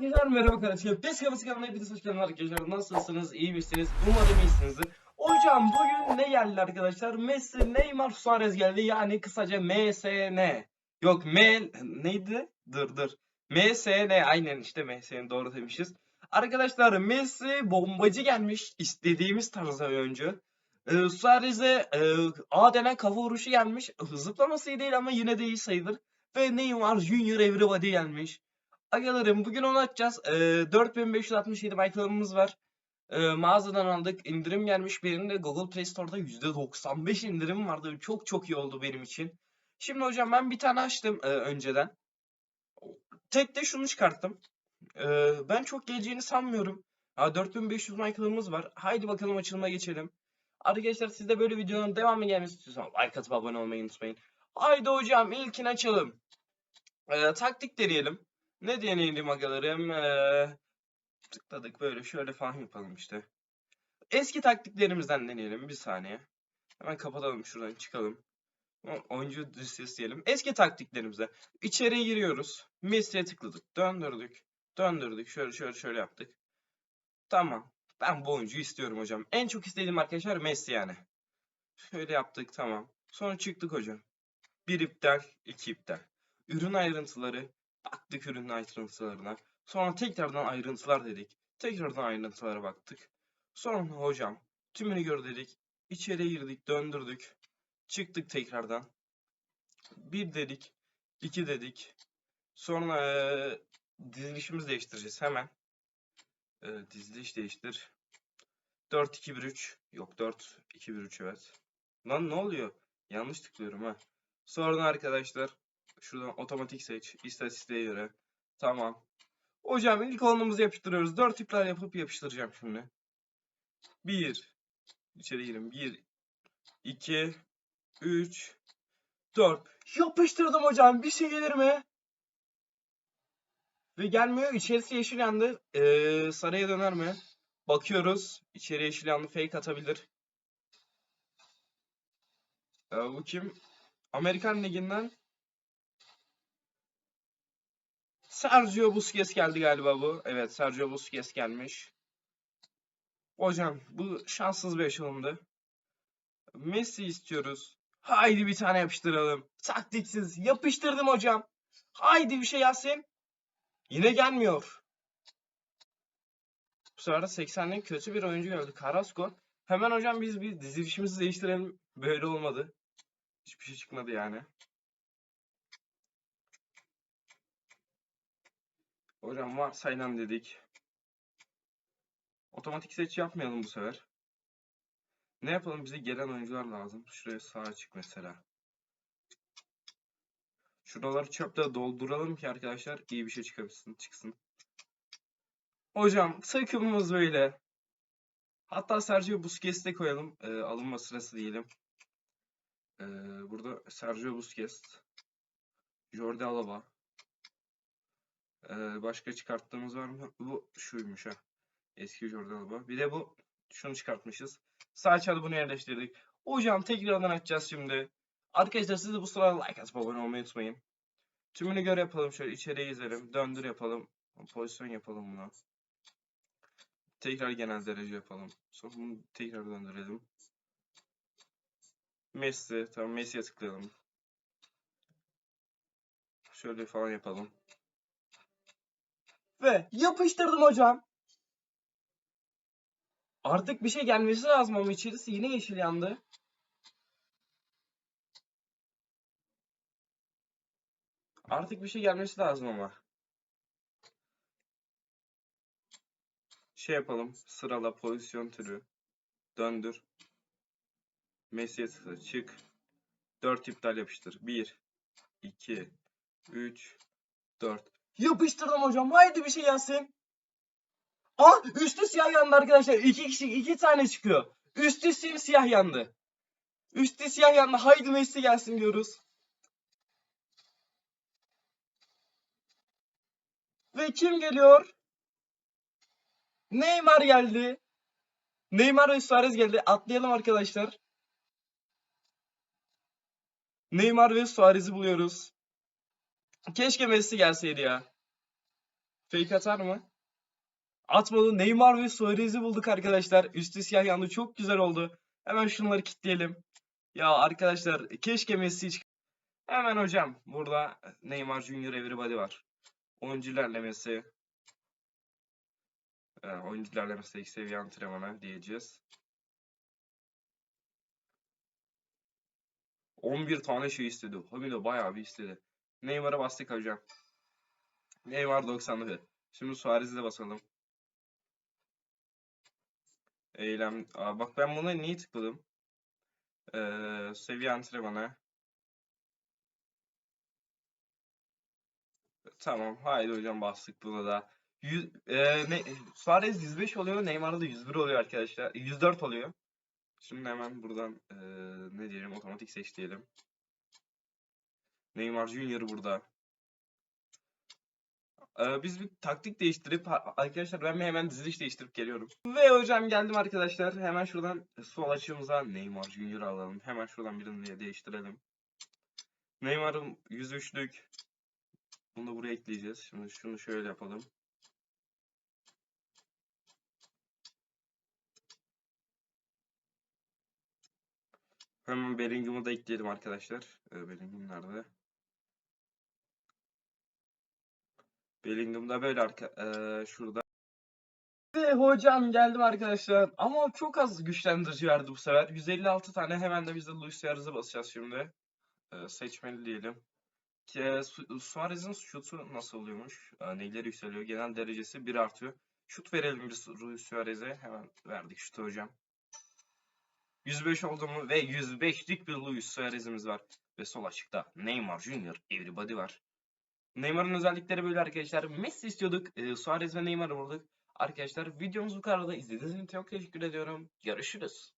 Herkese merhaba arkadaşlar. Biz Kafası kanalına hepiniz hoş geldiniz arkadaşlar. Nasılsınız? İyi misiniz? Umarım iyisinizdir. Hocam bugün ne geldi arkadaşlar? Messi, Neymar, Suarez geldi. Yani kısaca MSN. Yok M neydi? Dur dur. MSN aynen işte MSN doğru demişiz. Arkadaşlar Messi bombacı gelmiş. istediğimiz tarzda oyuncu. Ee, Suarez'e e, A denen kafa vuruşu gelmiş. Zıplaması değil ama yine de iyi sayılır. Ve Neymar Junior Everybody gelmiş. Agalarım bugün onu açacağız. Ee, 4567 baytalımız var. Ee, mağazadan aldık. indirim gelmiş. Benim de Google Play Store'da %95 indirim vardı. Çok çok iyi oldu benim için. Şimdi hocam ben bir tane açtım e, önceden. Tek de şunu çıkarttım. Ee, ben çok geleceğini sanmıyorum. Ha, 4500 Michael'ımız var. Haydi bakalım açılıma geçelim. Arkadaşlar siz de böyle videonun devamı gelmesi istiyorsanız like atıp abone olmayı unutmayın. Haydi hocam ilkini açalım. Ee, taktik deneyelim. Ne deneyelim agalarım? Ee, tıkladık böyle şöyle falan yapalım işte. Eski taktiklerimizden deneyelim bir saniye. Hemen kapatalım şuradan çıkalım. Oyuncu listesi diyelim. Eski taktiklerimize. İçeriye giriyoruz. Messi'ye tıkladık. Döndürdük. Döndürdük. Şöyle şöyle şöyle yaptık. Tamam. Ben bu oyuncuyu istiyorum hocam. En çok istediğim arkadaşlar Messi yani. Şöyle yaptık tamam. Sonra çıktık hocam. Bir iptal, iki iptal. Ürün ayrıntıları. Baktık ürün ayrıntılarına. Sonra tekrardan ayrıntılar dedik. Tekrardan ayrıntılara baktık. Sonra hocam tümünü gör dedik. İçeriye girdik, döndürdük. Çıktık tekrardan. Bir dedik, iki dedik. Sonra eee dizilişimizi değiştireceğiz hemen. Eee diziliş değiştir. 4 2 1 3 yok 4 2 1 3 evet. Lan ne oluyor? Yanlış tıklıyorum ha. Sonra arkadaşlar şuradan otomatik seç istatistiğe göre. Tamam. Hocam ilk onumuzu yapıştırıyoruz. 4 iptal yapıp yapıştıracağım şimdi. 1 İçeri girin. 1 2 3 4 Yapıştırdım hocam. Bir şey gelir mi? Ve gelmiyor. İçerisi yeşil yandı. Ee, sarıya döner mi? Bakıyoruz. İçeri yeşil yandı. Fake atabilir. Ee, bu kim? Amerikan Ligi'nden Sergio Busquets geldi galiba bu. Evet Sergio Busquets gelmiş. Hocam bu şanssız bir açılımdı. Messi istiyoruz. Haydi bir tane yapıştıralım. Taktiksiz. Yapıştırdım hocam. Haydi bir şey Yasin. Yine gelmiyor. Bu sefer de 80'lik kötü bir oyuncu geldi. Carrasco. Hemen hocam biz bir dizilişimizi değiştirelim. Böyle olmadı. Hiçbir şey çıkmadı yani. Hocam varsayılan dedik. Otomatik seç yapmayalım bu sefer. Ne yapalım? Bize gelen oyuncular lazım. Şuraya sağa çık mesela. Şuraları çöple dolduralım ki arkadaşlar iyi bir şey çıkabilsin, çıksın. Hocam takımımız böyle. Hatta Sergio Busquets'i de koyalım. Ee, alınma sırası diyelim. Ee, burada Sergio Busquets. Jordi Alba. Ee, başka çıkarttığımız var mı? Bu şuymuş ha. Eski Jordi Alba. Bir de bu. Şunu çıkartmışız. Sağ açıda bunu yerleştirdik. Hocam tekrardan açacağız şimdi. Arkadaşlar siz de bu sırada like atıp abone olmayı unutmayın. Tümünü göre yapalım. Şöyle içeriye gezelim. Döndür yapalım. Pozisyon yapalım buna. Tekrar genel derece yapalım. Sonra bunu tekrar döndürelim. Messi. Tamam Messi'ye tıklayalım. Şöyle falan yapalım. Ve yapıştırdım hocam. Artık bir şey gelmesi lazım ama içerisi yine yeşil yandı. Artık bir şey gelmesi lazım ama. Şey yapalım. Sırala pozisyon türü. Döndür. Messi'ye. Çık. 4 iptal yapıştır. 1 2 3 4 Yapıştırdım hocam. Haydi bir şey gelsin. Aa üstü siyah yandı arkadaşlar. İki kişi iki tane çıkıyor. Üstü simsiyah yandı. Üstü siyah yandı. Haydi Messi gelsin diyoruz. Ve kim geliyor? Neymar geldi. Neymar ve Suarez geldi. Atlayalım arkadaşlar. Neymar ve Suarez'i buluyoruz. Keşke Messi gelseydi ya. Fake atar mı? Atmadı. Neymar ve Suarez'i bulduk arkadaşlar. Üstü siyah yandı. Çok güzel oldu. Hemen şunları kilitleyelim. Ya arkadaşlar keşke Messi çık. Hemen hocam burada Neymar Junior Everybody var. Oyuncu ilerlemesi. Ee, oyuncu ilerlemesi ilk seviye antrenmanı diyeceğiz. 11 tane şey istedi. Hem de bayağı bir istedi. Neymar'a bastık hocam. Neymar 90'lı. Şimdi Suarez'e de basalım. Eylem. Aa, bak ben buna niye tıkladım? Ee, seviye antrenmanı. Tamam. Haydi hocam bastık buna da. Yüz, e, ne, Suarez 105 oluyor. Neymar'da da 101 oluyor arkadaşlar. 104 oluyor. Şimdi hemen buradan e, ne diyelim otomatik seç diyelim. Neymar Junior burada. Ee, biz bir taktik değiştirip arkadaşlar ben hemen diziliş değiştirip geliyorum. Ve hocam geldim arkadaşlar. Hemen şuradan sol açığımıza Neymar Junior alalım. Hemen şuradan birini de değiştirelim. Neymar'ın 103'lük. Bunu da buraya ekleyeceğiz. Şimdi şunu şöyle yapalım. Hemen Bellingham'ı da ekleyelim arkadaşlar. Ee, Bellingham nerede? Bellingham da böyle arka eee, şurada. Ve hocam geldim arkadaşlar. Ama çok az güçlendirici verdi bu sefer. 156 tane hemen de biz de Luis Suarez'e basacağız şimdi. Eee, seçmeli diyelim. Ki, Su- Suarez'in şutu nasıl oluyormuş? Eee, neyleri yükseliyor? Genel derecesi 1 artıyor. Şut verelim biz Luis Suarez'e. Hemen verdik şutu hocam. 105 oldu mu? Ve 105'lik bir Luis Suarez'imiz var. Ve sol açıkta Neymar Junior Everybody var. Neymar'ın özellikleri böyle arkadaşlar. Messi istiyorduk. E, Suarez ve Neymar'ı bulduk. Arkadaşlar videomuz bu kadar da izlediğiniz için çok teşekkür ediyorum. Görüşürüz.